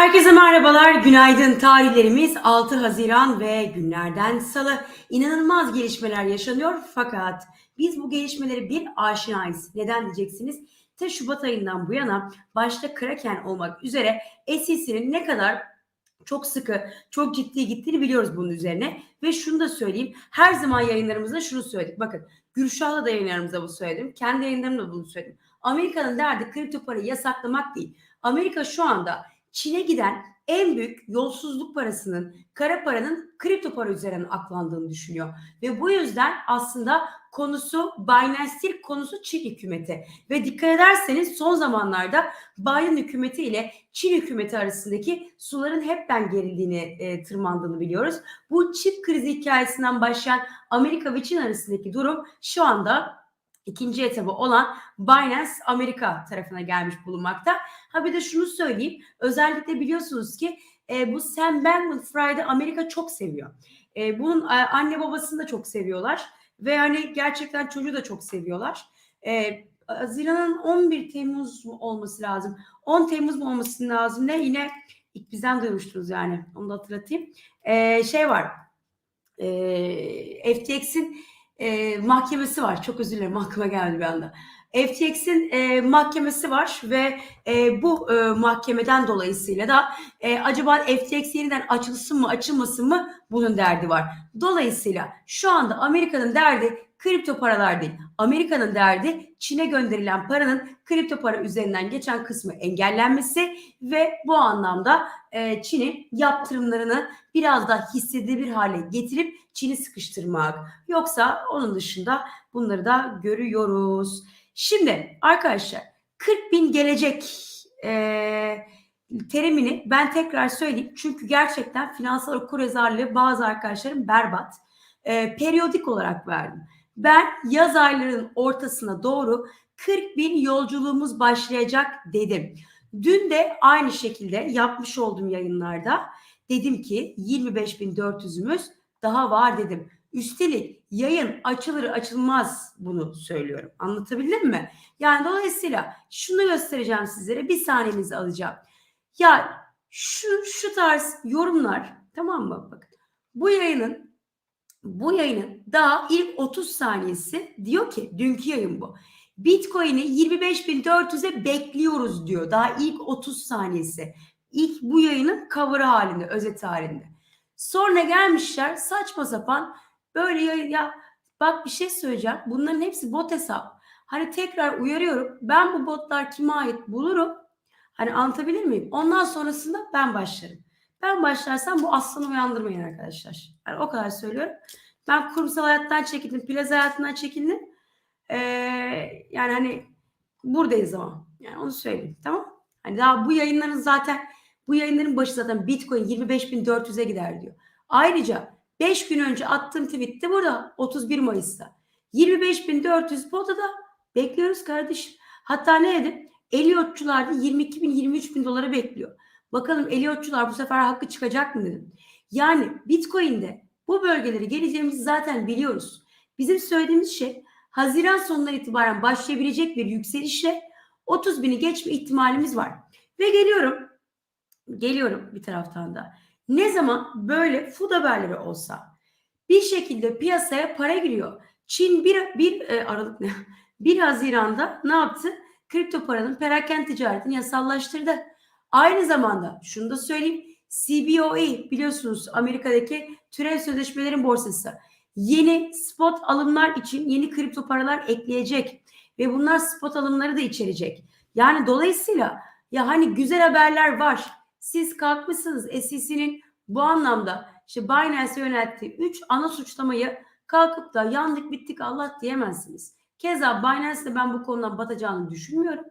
Herkese merhabalar, günaydın. Tarihlerimiz 6 Haziran ve günlerden salı. İnanılmaz gelişmeler yaşanıyor fakat biz bu gelişmeleri bir aşinayız. Neden diyeceksiniz? Te Şubat ayından bu yana başta Kraken olmak üzere SEC'nin ne kadar çok sıkı, çok ciddi gittiğini biliyoruz bunun üzerine. Ve şunu da söyleyeyim. Her zaman yayınlarımızda şunu söyledik. Bakın Gürşah'la da yayınlarımızda bunu söyledim. Kendi yayınlarımda da bunu söyledim. Amerika'nın derdi kripto parayı yasaklamak değil. Amerika şu anda Çin'e giden en büyük yolsuzluk parasının, kara paranın kripto para üzerinden aklandığını düşünüyor. Ve bu yüzden aslında konusu Binance değil, konusu Çin hükümeti. Ve dikkat ederseniz son zamanlarda Biden hükümeti ile Çin hükümeti arasındaki suların hepten gerildiğini, e, tırmandığını biliyoruz. Bu çip krizi hikayesinden başlayan Amerika ve Çin arasındaki durum şu anda ikinci etabı olan Binance Amerika tarafına gelmiş bulunmakta. Ha bir de şunu söyleyeyim. Özellikle biliyorsunuz ki e, bu Sam Bankman-Fried'i Amerika çok seviyor. E, bunun e, anne babasını da çok seviyorlar. Ve hani gerçekten çocuğu da çok seviyorlar. E, Haziran'ın 11 Temmuz mu olması lazım. 10 Temmuz mu olması lazım ne? Yine ilk bizden duymuştunuz yani. Onu da hatırlatayım. E, şey var. E, FTX'in e, mahkemesi var. Çok özür dilerim aklıma geldi bir anda. FTX'in e, mahkemesi var ve e, bu e, mahkemeden dolayısıyla da e, acaba FTX yeniden açılsın mı açılmasın mı bunun derdi var. Dolayısıyla şu anda Amerika'nın derdi kripto paralar değil. Amerika'nın derdi Çin'e gönderilen paranın kripto para üzerinden geçen kısmı engellenmesi ve bu anlamda e, Çin'in yaptırımlarını biraz daha hissedilebilir hale getirip Çin'i sıkıştırmak. Yoksa onun dışında bunları da görüyoruz. Şimdi arkadaşlar 40 bin gelecek e, terimini ben tekrar söyleyeyim. Çünkü gerçekten finansal okuryazarlığı bazı arkadaşlarım berbat. E, periyodik olarak verdim. Ben yaz aylarının ortasına doğru 40 bin yolculuğumuz başlayacak dedim. Dün de aynı şekilde yapmış olduğum yayınlarda dedim ki 25.400'ümüz daha var dedim. Üstelik yayın açılır açılmaz bunu söylüyorum. Anlatabildim mi? Yani dolayısıyla şunu göstereceğim sizlere. Bir saniyenizi alacağım. Ya şu şu tarz yorumlar tamam mı? Bakın. Bu yayının bu yayının daha ilk 30 saniyesi diyor ki dünkü yayın bu. Bitcoin'i 25.400'e bekliyoruz diyor. Daha ilk 30 saniyesi. İlk bu yayının cover halinde, özet halinde. Sonra gelmişler saçma sapan böyle ya, ya bak bir şey söyleyeceğim. Bunların hepsi bot hesap. Hani tekrar uyarıyorum. Ben bu botlar kime ait bulurum. Hani anlatabilir miyim? Ondan sonrasında ben başlarım. Ben başlarsam bu aslanı uyandırmayın arkadaşlar. Yani o kadar söylüyorum. Ben kurumsal hayattan çekildim. Plaza hayatından çekildim. Ee, yani hani buradayız ama. Yani onu söyleyeyim. Tamam. Hani daha bu yayınların zaten bu yayınların başı zaten Bitcoin 25.400'e gider diyor. Ayrıca 5 gün önce attığım tweet de burada 31 Mayıs'ta. 25.400 burada da bekliyoruz kardeşim. Hatta ne dedim? Eliyotçular da 22 bin 23 bin dolara bekliyor. Bakalım Eliyotçular bu sefer hakkı çıkacak mı dedim. Yani Bitcoin'de bu bölgeleri geleceğimizi zaten biliyoruz. Bizim söylediğimiz şey Haziran sonundan itibaren başlayabilecek bir yükselişle 30 bini geçme ihtimalimiz var. Ve geliyorum, geliyorum bir taraftan da. Ne zaman böyle food haberleri olsa bir şekilde piyasaya para giriyor. Çin bir, bir e, Aralık ne? 1 Haziran'da ne yaptı? Kripto paranın perakende ticaretini yasallaştırdı. Aynı zamanda şunu da söyleyeyim. CBOE biliyorsunuz Amerika'daki türev sözleşmelerin borsası yeni spot alımlar için yeni kripto paralar ekleyecek ve bunlar spot alımları da içerecek. Yani dolayısıyla ya hani güzel haberler var. Siz kalkmışsınız SEC'nin bu anlamda işte Binance'e yönelttiği 3 ana suçlamayı kalkıp da yandık bittik Allah diyemezsiniz. Keza Binance'de ben bu konudan batacağını düşünmüyorum.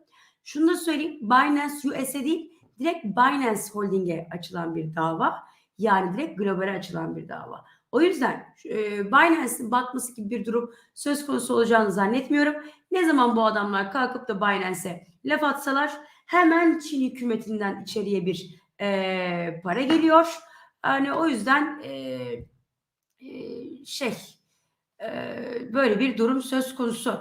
Şunu da söyleyeyim. Binance US'e değil direkt Binance Holding'e açılan bir dava. Yani direkt globale açılan bir dava. O yüzden e, Binance'in batması gibi bir durum söz konusu olacağını zannetmiyorum. Ne zaman bu adamlar kalkıp da Binance'e laf atsalar hemen Çin hükümetinden içeriye bir e, para geliyor. Yani o yüzden e, e, şey e, böyle bir durum söz konusu.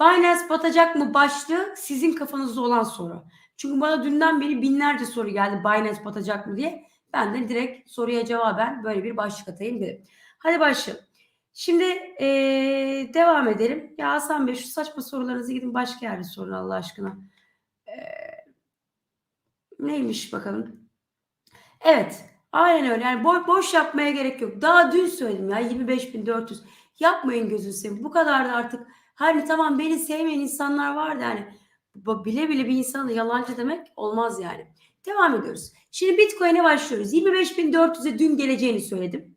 Binance batacak mı başlığı sizin kafanızda olan soru. Çünkü bana dünden beri binlerce soru geldi Binance batacak mı diye. Ben de direkt soruya cevaben böyle bir başlık atayım dedim. Hadi başlayalım. Şimdi ee, devam edelim. Ya Hasan Bey şu saçma sorularınızı gidin başka yerde sorun Allah aşkına. Ee, neymiş bakalım. Evet. Aynen öyle. Yani boş, boş yapmaya gerek yok. Daha dün söyledim ya 25.400. Yapmayın gözünü seveyim. Bu kadar da artık hani tamam beni sevmeyen insanlar vardı yani. Bile bile bir insana yalancı demek olmaz yani. Devam ediyoruz. Şimdi Bitcoin'e başlıyoruz. 25.400'e dün geleceğini söyledim.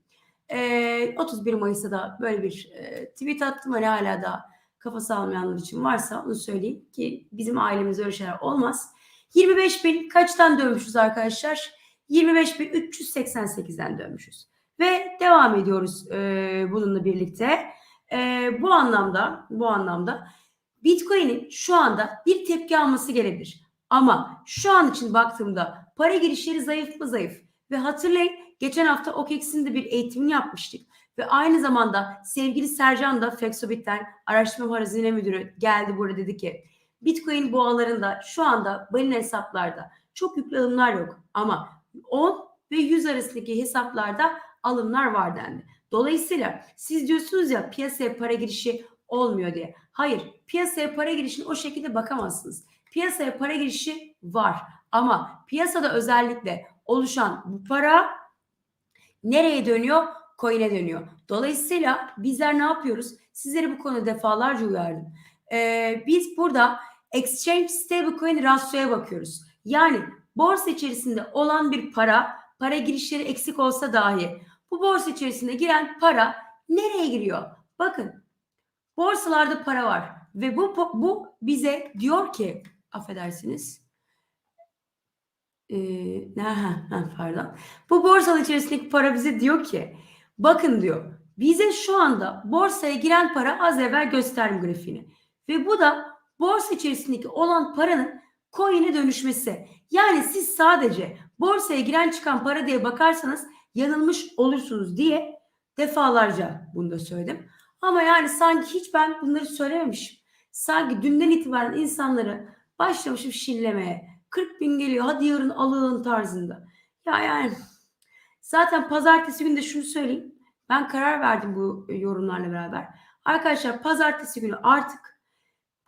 Ee, 31 Mayıs'ta da böyle bir e, tweet attım. Hani hala da kafası almayanlar için varsa onu söyleyeyim ki bizim ailemizde öyle şeyler olmaz. 25 bin kaçtan dönmüşüz arkadaşlar? 25.388'den dönmüşüz. Ve devam ediyoruz e, bununla birlikte. E, bu anlamda bu anlamda Bitcoin'in şu anda bir tepki alması gelebilir. Ama şu an için baktığımda para girişleri zayıf mı zayıf? Ve hatırlayın geçen hafta OKEX'in de bir eğitimini yapmıştık. Ve aynı zamanda sevgili Sercan da Fexobit'ten araştırma hazine müdürü geldi burada dedi ki Bitcoin boğalarında şu anda balina hesaplarda çok yüklü alımlar yok ama 10 ve 100 arasındaki hesaplarda alımlar var dendi. Dolayısıyla siz diyorsunuz ya piyasaya para girişi olmuyor diye. Hayır, piyasaya para girişine o şekilde bakamazsınız. Piyasaya para girişi var ama piyasada özellikle oluşan bu para nereye dönüyor? Coin'e dönüyor. Dolayısıyla bizler ne yapıyoruz? Sizleri bu konuda defalarca uyardım. Ee, biz burada exchange stablecoin rasyoya bakıyoruz. Yani borsa içerisinde olan bir para, para girişleri eksik olsa dahi bu borsa içerisinde giren para nereye giriyor? Bakın borsalarda para var ve bu bu bize diyor ki affedersiniz ee, ha, ha, pardon. Bu borsanın içerisindeki para bize diyor ki bakın diyor bize şu anda borsaya giren para az evvel gösterdim grafiğini ve bu da borsa içerisindeki olan paranın coin'e dönüşmesi. Yani siz sadece borsaya giren çıkan para diye bakarsanız yanılmış olursunuz diye defalarca bunu da söyledim. Ama yani sanki hiç ben bunları söylememişim. Sanki dünden itibaren insanları başlamışım şillemeye. 40 bin geliyor hadi yarın alın tarzında. Ya yani zaten pazartesi günü de şunu söyleyeyim. Ben karar verdim bu yorumlarla beraber. Arkadaşlar pazartesi günü artık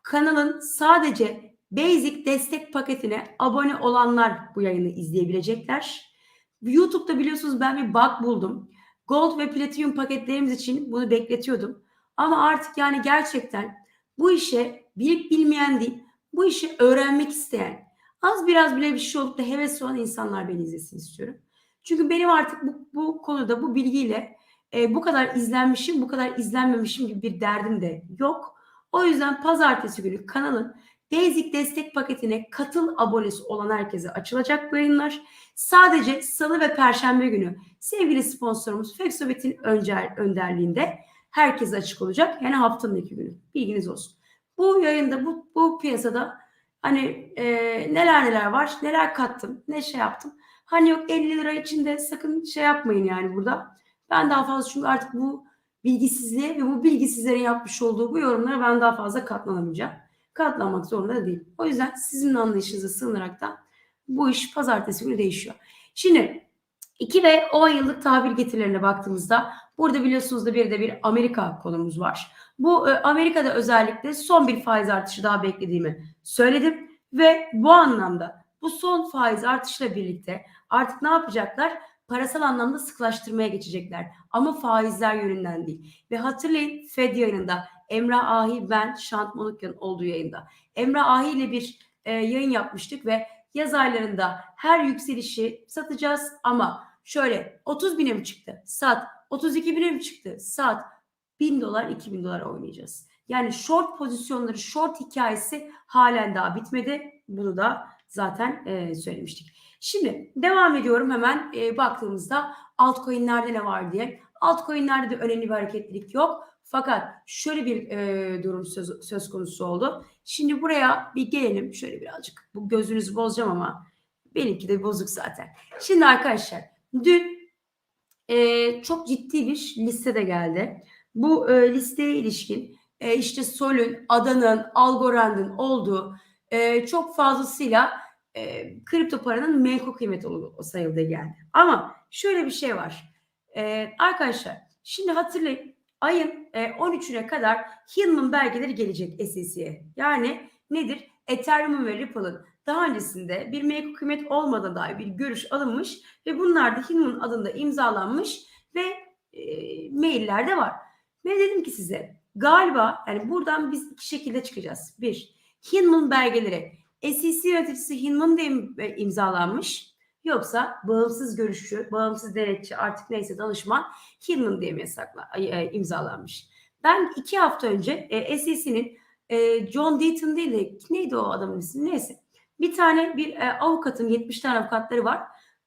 kanalın sadece Basic destek paketine abone olanlar bu yayını izleyebilecekler. YouTube'da biliyorsunuz ben bir bug buldum. Gold ve Platinum paketlerimiz için bunu bekletiyordum. Ama artık yani gerçekten bu işe bilip bilmeyen değil, bu işi öğrenmek isteyen, az biraz bile bir şey olup da hevesli olan insanlar beni izlesin istiyorum. Çünkü benim artık bu, bu konuda bu bilgiyle e, bu kadar izlenmişim, bu kadar izlenmemişim gibi bir derdim de yok. O yüzden pazartesi günü kanalın Basic destek paketine katıl abonesi olan herkese açılacak bu yayınlar. Sadece salı ve perşembe günü sevgili sponsorumuz Fexobit'in öncer, önderliğinde herkese açık olacak. Yani haftanın iki günü. Bilginiz olsun. Bu yayında bu, bu piyasada hani e, neler neler var, neler kattım, ne şey yaptım. Hani yok 50 lira içinde sakın şey yapmayın yani burada. Ben daha fazla çünkü artık bu bilgisizliğe ve bu bilgisizlerin yapmış olduğu bu yorumlara ben daha fazla katlanamayacağım katlanmak zorunda da değil. O yüzden sizin anlayışınıza sığınarak da bu iş pazartesi günü değişiyor. Şimdi 2 ve 10 yıllık tahvil getirilerine baktığımızda burada biliyorsunuz da bir de bir Amerika konumuz var. Bu e, Amerika'da özellikle son bir faiz artışı daha beklediğimi söyledim ve bu anlamda bu son faiz artışla birlikte artık ne yapacaklar? Parasal anlamda sıklaştırmaya geçecekler. Ama faizler yönünden değil. Ve hatırlayın Fed yayınında Emrah Ahi ben Şant Monukyan olduğu yayında. Emrah Ahi ile bir e, yayın yapmıştık ve yaz aylarında her yükselişi satacağız ama şöyle 30 bine mi çıktı? Sat. 32 bine mi çıktı? Sat. 1000 dolar 2000 dolar oynayacağız. Yani short pozisyonları, short hikayesi halen daha bitmedi. Bunu da zaten e, söylemiştik. Şimdi devam ediyorum hemen e, baktığımızda altcoin'lerde ne var diye. Altcoin'lerde de önemli bir hareketlilik yok. Fakat şöyle bir e, durum söz, söz konusu oldu. Şimdi buraya bir gelelim. Şöyle birazcık bu gözünüzü bozacağım ama benimki de bozuk zaten. Şimdi arkadaşlar dün e, çok ciddi bir liste de geldi. Bu e, listeye ilişkin e, işte Sol'ün, Adan'ın, Algorand'ın olduğu e, çok fazlasıyla e, kripto paranın menkul kıymet sayıldığı geldi. Ama şöyle bir şey var. E, arkadaşlar şimdi hatırlayın ayın e, 13'üne kadar Hillman belgeleri gelecek SEC'ye. Yani nedir? Ethereum ve Ripple'ın daha öncesinde bir menkul kıymet olmadan dair bir görüş alınmış ve bunlar da Hillman adında imzalanmış ve e, maillerde var. Ve dedim ki size galiba yani buradan biz iki şekilde çıkacağız. Bir, Hinman belgeleri SEC yöneticisi Hinman diye e, imzalanmış yoksa bağımsız görüşçü, bağımsız denetçi artık neyse danışman Hinman diye mi yasakla, e, imzalanmış. Ben iki hafta önce e, SEC'nin e, John Deaton değil de neydi o adamın ismi neyse bir tane bir e, avukatın 70 tane avukatları var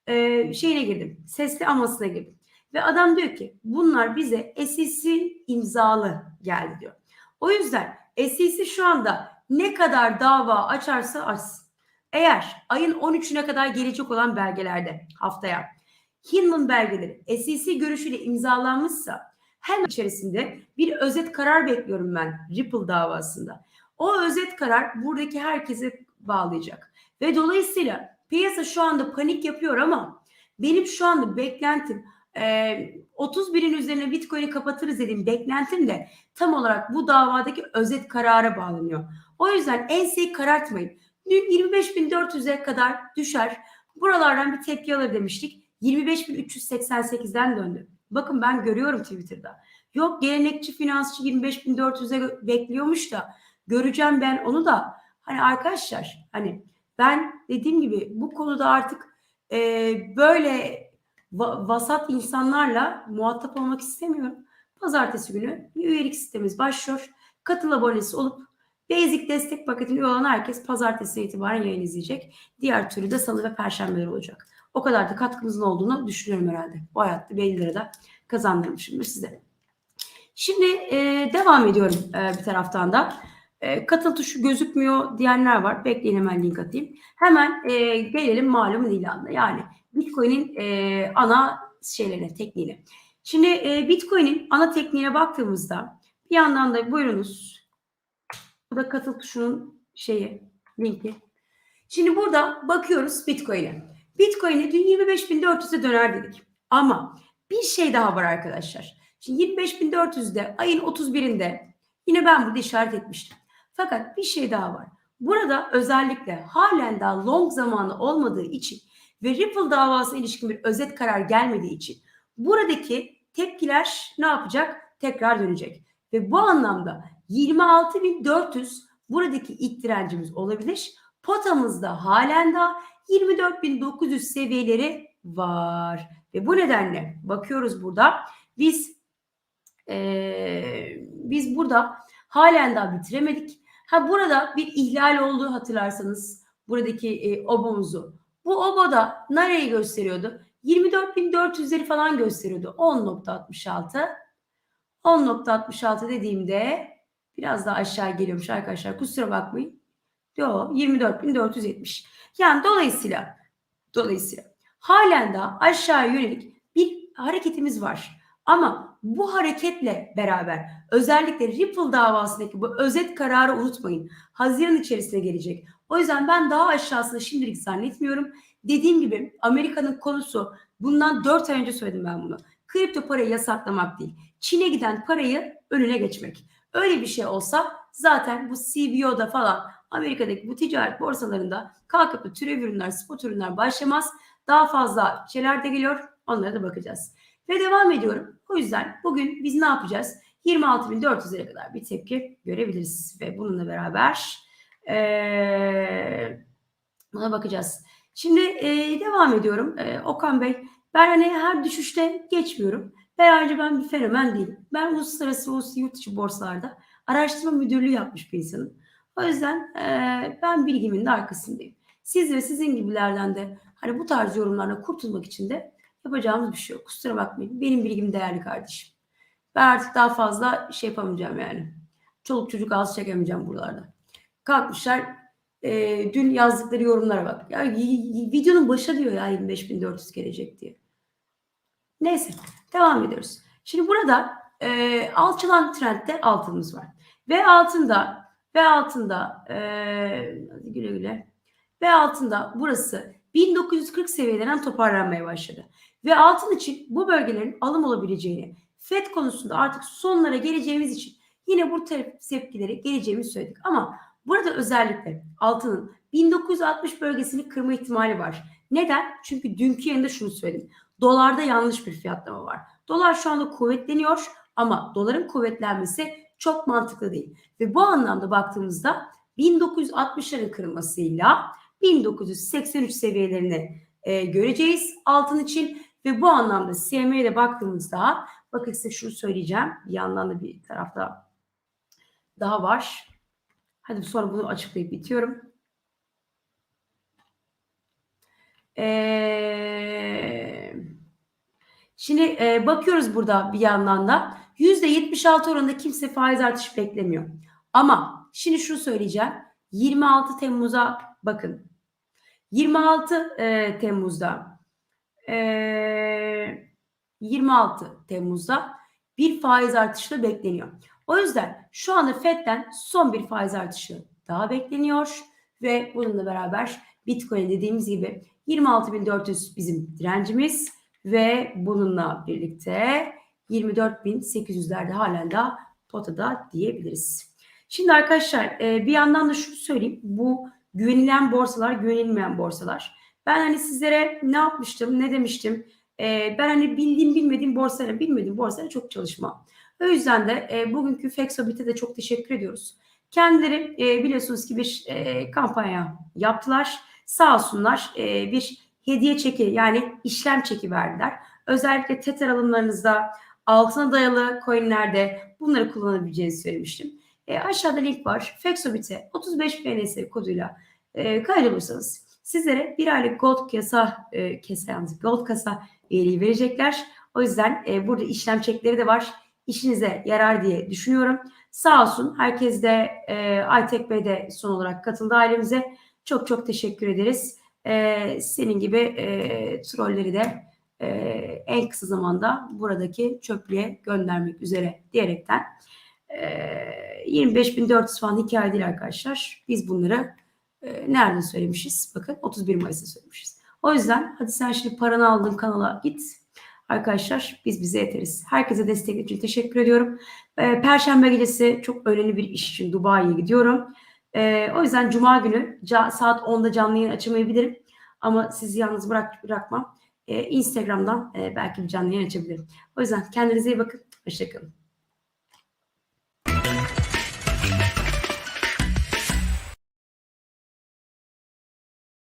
e, şeyine girdim sesli amasına girdim. Ve adam diyor ki bunlar bize SEC imzalı geldi diyor. O yüzden SEC şu anda ne kadar dava açarsa açsın. Eğer ayın 13'üne kadar gelecek olan belgelerde haftaya Hinman belgeleri SEC görüşüyle imzalanmışsa hemen içerisinde bir özet karar bekliyorum ben Ripple davasında. O özet karar buradaki herkese bağlayacak. Ve dolayısıyla piyasa şu anda panik yapıyor ama benim şu anda beklentim e, 30 binin üzerine Bitcoin'i kapatırız dediğim beklentim de tam olarak bu davadaki özet karara bağlanıyor. O yüzden enseyi karartmayın. Dün 25.400'e kadar düşer. Buralardan bir tepki alır demiştik. 25.388'den döndü. Bakın ben görüyorum Twitter'da. Yok gelenekçi finansçı 25.400'e bekliyormuş da göreceğim ben onu da. Hani arkadaşlar hani ben dediğim gibi bu konuda artık e, böyle va- vasat insanlarla muhatap olmak istemiyorum. Pazartesi günü üyelik sistemimiz başlıyor. Katıl abonesi olup Basic destek paketini üye olan herkes pazartesi itibaren yayın izleyecek. Diğer türlü de salı ve perşembeler olacak. O kadar da katkımızın olduğunu düşünüyorum herhalde. Bu hayatta belli lira kazandırmışımdır size. Şimdi e, devam ediyorum e, bir taraftan da. E, katıl tuşu gözükmüyor diyenler var. Bekleyin hemen link atayım. Hemen e, gelelim malumun ilanına. Yani Bitcoin'in e, ana şeylerine, tekniğine. Şimdi e, Bitcoin'in ana tekniğine baktığımızda bir yandan da buyurunuz. Bu da katıl tuşunun şeyi, linki. Şimdi burada bakıyoruz Bitcoin'e. Bitcoin'e dün 25.400'e döner dedik. Ama bir şey daha var arkadaşlar. Şimdi 25.400'de ayın 31'inde yine ben burada işaret etmiştim. Fakat bir şey daha var. Burada özellikle halen daha long zamanı olmadığı için ve Ripple davasına ilişkin bir özet karar gelmediği için buradaki tepkiler ne yapacak? Tekrar dönecek. Ve bu anlamda 26.400 buradaki ilk direncimiz olabilir. Potamızda halen daha 24.900 seviyeleri var. Ve bu nedenle bakıyoruz burada biz eee, biz burada halen daha bitiremedik. Ha burada bir ihlal olduğu hatırlarsanız buradaki e, obomuzu. Bu oboda nereyi gösteriyordu? 24.400'leri falan gösteriyordu. 10.66 10.66 dediğimde biraz daha aşağı geliyormuş arkadaşlar. Kusura bakmayın. Yo 24.470. Yani dolayısıyla dolayısıyla halen daha aşağı yönelik bir hareketimiz var. Ama bu hareketle beraber özellikle Ripple davasındaki bu özet kararı unutmayın. Haziran içerisine gelecek. O yüzden ben daha aşağısını şimdilik zannetmiyorum. Dediğim gibi Amerika'nın konusu bundan 4 ay önce söyledim ben bunu. Kripto parayı yasaklamak değil. Çin'e giden parayı önüne geçmek. Öyle bir şey olsa zaten bu CBO'da falan Amerika'daki bu ticaret borsalarında kalkıp da türev ürünler, spot ürünler başlamaz. Daha fazla şeyler de geliyor. Onlara da bakacağız. Ve devam ediyorum. O yüzden bugün biz ne yapacağız? 26.400'lere kadar bir tepki görebiliriz. Ve bununla beraber ee, buna bakacağız. Şimdi ee, devam ediyorum. Ee, Okan Bey ben hani her düşüşte geçmiyorum. Ve ayrıca ben bir fenomen değilim. Ben uluslararası uluslararası yurt dışı borsalarda araştırma müdürlüğü yapmış bir insanım. O yüzden ee, ben bilgimin de arkasındayım. Siz ve sizin gibilerden de hani bu tarz yorumlarla kurtulmak için de yapacağımız bir şey yok. Kusura bakmayın. Benim bilgim değerli kardeşim. Ben artık daha fazla şey yapamayacağım yani. Çoluk çocuk ağzı çekemeyeceğim buralarda. Kalkmışlar e, dün yazdıkları yorumlara bak. Ya videonun başa diyor ya 25.400 gelecek diye. Neyse devam ediyoruz. Şimdi burada e, alçalan trendde altınımız var. Ve altında ve altında e, güle güle ve altında burası 1940 seviyelerinden toparlanmaya başladı. Ve altın için bu bölgelerin alım olabileceğini, FED konusunda artık sonlara geleceğimiz için yine bu tepkileri geleceğimizi söyledik. Ama burada özellikle altının 1960 bölgesini kırma ihtimali var. Neden? Çünkü dünkü yayında şunu söyledim. Dolarda yanlış bir fiyatlama var. Dolar şu anda kuvvetleniyor ama doların kuvvetlenmesi çok mantıklı değil. Ve bu anlamda baktığımızda 1960'ların kırılmasıyla 1983 seviyelerini e, göreceğiz altın için ve bu anlamda CMA'ye de baktığımızda bakın size şunu söyleyeceğim. Bir yandan da bir tarafta daha var. Hadi sonra bunu açıklayıp bitiyorum. Ee, şimdi e, bakıyoruz burada bir yandan da %76 oranında kimse faiz artışı beklemiyor. Ama şimdi şunu söyleyeceğim. 26 Temmuz'a bakın. 26 e, Temmuz'da e, 26 Temmuz'da bir faiz artışı da bekleniyor. O yüzden şu anda FED'den son bir faiz artışı daha bekleniyor ve bununla beraber Bitcoin dediğimiz gibi 26.400 bizim direncimiz ve bununla birlikte 24.800'lerde halen daha potada diyebiliriz. Şimdi arkadaşlar bir yandan da şunu söyleyeyim. Bu güvenilen borsalar, güvenilmeyen borsalar. Ben hani sizlere ne yapmıştım, ne demiştim? Ben hani bildiğim bilmediğim borsalara, bilmediğim borsalara çok çalışmam. O yüzden de bugünkü Fexobit'e de çok teşekkür ediyoruz. Kendileri biliyorsunuz ki bir kampanya yaptılar. Sağ olsunlar bir hediye çeki yani işlem çeki verdiler. Özellikle Tether alımlarınızda altına dayalı coinlerde bunları kullanabileceğinizi söylemiştim. E, aşağıda link var. Fexobit'e 35 PNS koduyla e, kaydolursanız sizlere bir aylık gold kasa e, kasa yalnız gold kasa üyeliği verecekler. O yüzden e, burada işlem çekleri de var. İşinize yarar diye düşünüyorum. Sağ olsun herkes de e, Aytek Bey de son olarak katıldı ailemize. Çok çok teşekkür ederiz. E, senin gibi e, trolleri de e, en kısa zamanda buradaki çöplüğe göndermek üzere diyerekten e, 25.400 falan hikaye değil arkadaşlar. Biz bunları e, nerede söylemişiz? Bakın 31 Mayıs'ta söylemişiz. O yüzden hadi sen şimdi paranı aldığın kanala git. Arkadaşlar biz bize yeteriz. Herkese destek için teşekkür ediyorum. E, Perşembe gecesi çok önemli bir iş için Dubai'ye gidiyorum. E, o yüzden Cuma günü saat 10'da canlı yayın açamayabilirim. Ama sizi yalnız bırak, bırakmam. Instagram'dan e, belki bir canlı yayın açabilirim. O yüzden kendinize iyi bakın. Hoşçakalın.